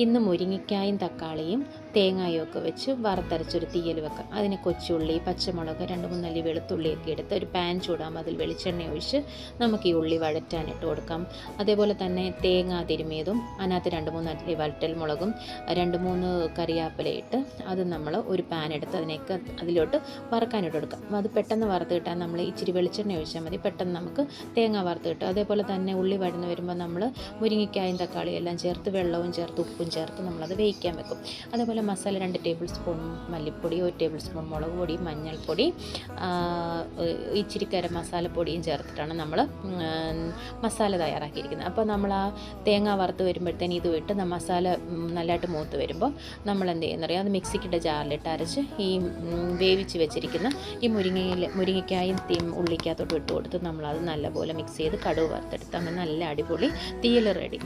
ഇന്ന് മുരിങ്ങയ്ക്കായും തക്കാളിയും തേങ്ങായും ഒക്കെ വെച്ച് വറുത്തരച്ചൊരു തീയൽ വെക്കാം. അതിന് കൊച്ചുള്ളി പച്ചമുളക് രണ്ട് മൂന്നല്ലി വെളുത്തുള്ളിയൊക്കെ എടുത്ത് ഒരു പാൻ ചൂടാകുമ്പോൾ അതിൽ വെളിച്ചെണ്ണ ഒഴിച്ച് നമുക്ക് ഈ ഉള്ളി വഴറ്റാനിട്ട് കൊടുക്കാം. അതേപോലെ തന്നെ തേങ്ങ തിരുമിയതും അതിനകത്ത് രണ്ട് മൂന്ന് അല്ലി വറ്റൽ മുളകും രണ്ട് മൂന്ന് കറിയാപ്പിലയിട്ട് അത് നമ്മൾ ഒരു പാൻ എടുത്ത് അതിനേക്ക് അതിലോട്ട് വറുക്കാനിട്ട് കൊടുക്കാം. അത് പെട്ടെന്ന് വറുത്ത് കിട്ടാൻ നമ്മൾ ഇച്ചിരി വെളിച്ചെണ്ണ ഒഴിച്ചാൽ മതി. പെട്ടെന്ന് നമുക്ക് തേങ്ങ വറുത്ത് കിട്ടും. അതേപോലെ തന്നെ ഉള്ളി വഴന്ന് വരുമ്പോൾ നമ്മൾ മുരിങ്ങയ്ക്കായും തക്കാളിയും എല്ലാം ചേർത്ത് വെള്ളവും ചേർത്ത് ഉപ്പും ചേർത്ത് നമ്മളത് വേവിക്കാൻ വെക്കും. അതേപോലെ മസാല രണ്ട് ടേബിൾ സ്പൂൺ മല്ലിപ്പൊടി ഒരു ടേബിൾ സ്പൂൺ മുളക് പൊടി മഞ്ഞൾപ്പൊടി ഇച്ചിരി ഗരം മസാലപ്പൊടിയും ചേർത്തിട്ടാണ് നമ്മൾ മസാല തയ്യാറാക്കിയിരിക്കുന്നത്. അപ്പോൾ നമ്മൾ ആ തേങ്ങ വറുത്ത് വരുമ്പോഴത്തേന് ഇത് ഇട്ട് മസാല നല്ലതായിട്ട് മൂത്ത് വരുമ്പോൾ നമ്മൾ എന്ത് ചെയ്യുന്നറിയാം അത് മിക്സിക്കിന്റെ ജാറിലിട്ട് അരച്ച് ഈ വേവിച്ച് വെച്ചിരിക്കുന്ന ഈ മുരിങ്ങയിൽ മുരിങ്ങയ്ക്കായും തീ ഉള്ളിക്കകത്തോട്ട് ഇട്ട് കൊടുത്ത് നമ്മളത് നല്ലപോലെ മിക്സ് ചെയ്ത് കടുവ് വറുത്തെടുത്ത് അങ്ങനെ നല്ല അടിപൊളി തീയൽ റെഡി.